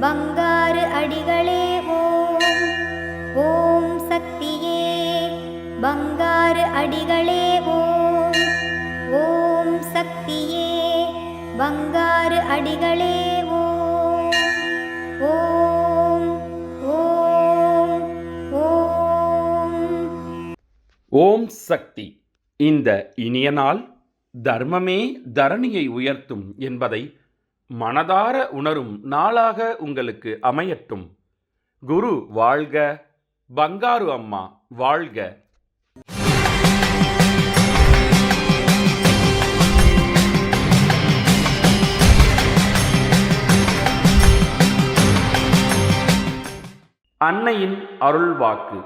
பங்காரு அடிகளே ஓம். ஓம் சக்தியே பங்காறு அடிகளே ஓம். ஓம் சக்தியே பங்காரு அடிகளே ஓம். ஓம் ஓம் ஓம். ஓம் சக்தி. இந்த இனிய நாள் தர்மமே தரணியை உயர்த்தும் என்பதை மனதார உணரும் நாளாக உங்களுக்கு அமையட்டும். குரு வாழ்க பங்காரு அம்மா வாழ்க. அன்னையின் அருள்வாக்கு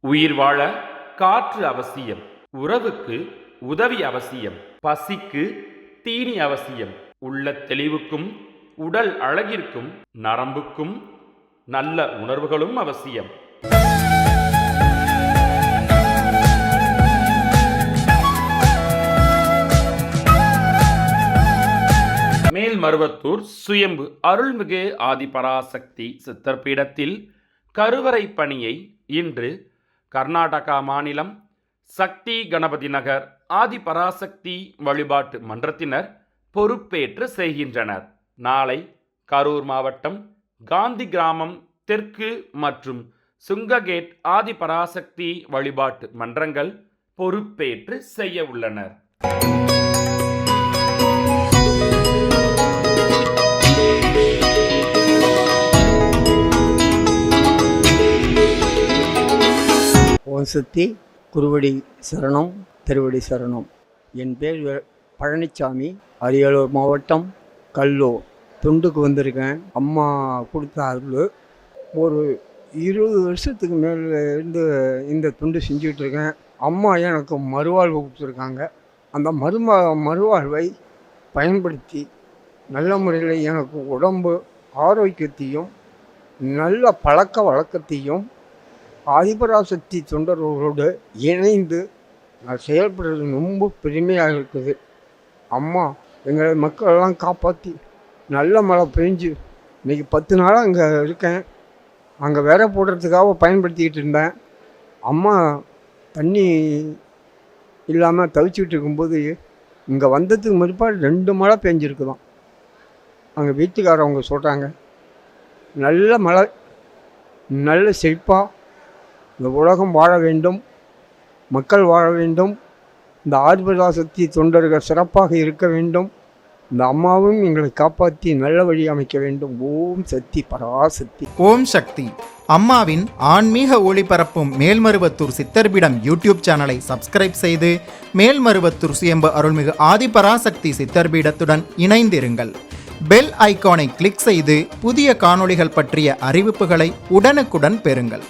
உயிர் வாழ காற்று அவசியம். உறவுக்கு உதவி அவசியம். பசிக்கு தீனி அவசியம். உள்ள தெளிவுக்கும் உடல் அழகிற்கும் நரம்புக்கும் நல்ல உணர்வுகளும் அவசியம். மேல்மருவத்தூர் சுயம்பு அருள்மிகு ஆதிபராசக்தி சித்தர் பீடத்தில் கருவறை பணியை இன்று கர்நாடகா மாநிலம் சக்தி கணபதி நகர் ஆதிபராசக்தி வழிபாட்டு மன்றத்தினர் பொறுப்பேற்று செய்கின்றனர். நாளை கரூர் மாவட்டம் காந்தி கிராமம் தெற்கு மற்றும் சுங்ககேட் ஆதிபராசக்தி வழிபாட்டு மன்றங்கள் பொறுப்பேற்று செய்ய உள்ளனர். ஓம் சக்தி குருவடி சரணம் திருவடி சரணம். என் பேர் பழனிசாமி பழனிச்சாமி அரியலூர் மாவட்டம் கல்லூர். தொண்டுக்கு வந்திருக்கேன். அம்மா கொடுத்த அருள். ஒரு இருபது வருஷத்துக்கு மேலே இருந்து இந்த தொண்டு செஞ்சுக்கிட்டு இருக்கேன் அம்மா எனக்கு மறுவாழ்வு கொடுத்துருக்காங்க. அந்த மரும மறுவாழ்வை பயன்படுத்தி நல்ல முறையில் எனக்கு உடம்பு ஆரோக்கியத்தையும் நல்ல பழக்க வழக்கத்தையும் ஆதிபராசக்தி தொண்டர்களோடு இணைந்து நான் செயல்படுறது ரொம்ப பெருமையாக இருக்குது. அம்மா எங்களை மக்களெல்லாம் காப்பாற்றி நல்ல மழை பெஞ்சு இன்னைக்கு பத்து நாளாக அங்கே இருக்கேன். அங்கே வேற போடுறதுக்காக பயன்படுத்திக்கிட்டு இருந்தேன். அம்மா தண்ணி இல்லாமல் தவிச்சிக்கிட்டு இருக்கும்போது இங்கே வந்ததுக்கு முற்பாடு ரெண்டு மழை பெஞ்சிருக்குதான். அங்கே வீட்டுக்காரவங்க சொல்கிறாங்க நல்ல மழை நல்ல செழிப்பாக இந்த உலகம் வாழ வேண்டும் மக்கள் வாழ வேண்டும் இந்த ஆதிபதா சக்தி தொண்டர்கள் சிறப்பாக இருக்க வேண்டும். இந்த அம்மாவும் எங்களை காப்பாற்றி நல்ல வழி அமைக்க வேண்டும். ஓம் சக்தி பராசக்தி. ஓம் சக்தி. அம்மாவின் ஆன்மீக ஒளிபரப்பும் மேல்மருவத்தூர் சித்தர்பிடம் யூடியூப் சேனலை சப்ஸ்கிரைப் செய்து மேல்மருவத்தூர் சுயம்பு அருள்மிகு ஆதிபராசக்தி சித்தர்பீடத்துடன் இணைந்திருங்கள். பெல் ஐகானை கிளிக் செய்து புதிய காணொளிகள் பற்றிய அறிவிப்புகளை உடனுக்குடன் பெறுங்கள்.